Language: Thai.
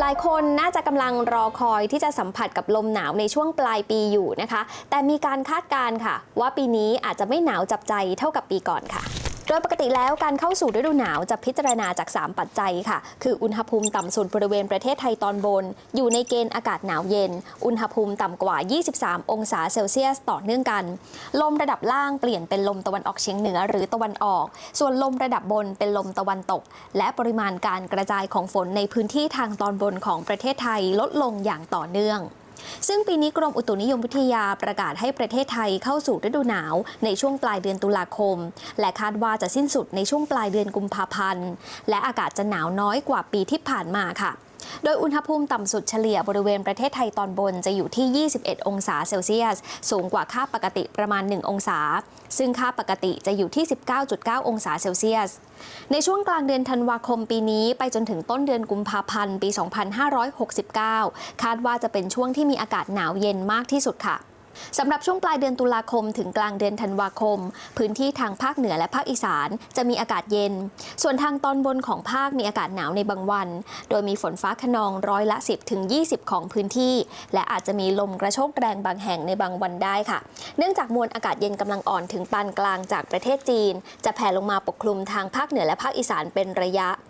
หลายคนน่าจะกำลังรอคอยที่จะสัมผัสกับลมหนาวในช่วงปลายปีอยู่นะคะ แต่มีการคาดการณ์ค่ะ ว่าปีนี้อาจจะไม่หนาวจับใจเท่ากับปีก่อนค่ะ โดยปกติแล้วการเข้าสู่ฤดูหนาวจะพิจารณาจาก 3 ปัจจัยค่ะ คืออุณหภูมิต่ำสุดบริเวณประเทศไทยตอนบน อยู่ในเกณฑ์อากาศหนาวเย็น อุณหภูมิต่ำกว่า 23 องศาเซลเซียสต่อเนื่องกัน ลมระดับล่างเปลี่ยนเป็นลมตะวันออกเฉียงเหนือหรือตะวันออก ส่วนลมระดับบนเป็นลมตะวันตก และปริมาณการกระจายของฝนในพื้นที่ทางตอนบนของประเทศไทยลดลงอย่างต่อเนื่อง ซึ่งปีนี้กรมอุตุนิยมวิทยาประกาศให้ประเทศไทยเข้าสู่ฤดูหนาวในช่วงปลายเดือนตุลาคม และคาดว่าจะสิ้นสุดในช่วงปลายเดือนกุมภาพันธ์ และอากาศจะหนาวน้อยกว่าปีที่ผ่านมาค่ะ โดยอุณหภูมิต่ำสุดเฉลี่ยบริเวณประเทศไทยตอนบนจะอยู่ที่ 21 องศาเซลเซียส สูงกว่าค่าปกติประมาณ 1 องศา ซึ่งค่าปกติจะอยู่ที่ 19.9 องศาเซลเซียส ในช่วงกลางเดือนธันวาคมปีนี้ ไปจนถึงต้นเดือนกุมภาพันธ์ปี 2569 คาดว่าจะเป็นช่วงที่มีอากาศหนาวเย็นมากที่สุดค่ะ สำหรับช่วงปลายเดือนตุลาคมถึงกลางเดือนธันวาคม พื้นที่ทางภาคเหนือและภาคอีสานจะมีอากาศเย็น ส่วนทางตอนบนของภาคมีอากาศหนาวในบางวัน โดยมีฝนฟ้าขนองร้อยละ 10ถึง20 ของพื้นที่ และอาจจะมีลมกระโชกแรงบางแห่งในบางวันได้ค่ะ เนื่องจากมวลอากาศเย็นกำลังอ่อนถึงปานกลางจากประเทศจีน จะแผ่ลงมาปกคลุมทางภาคเหนือและภาคอีสานเป็นระยะ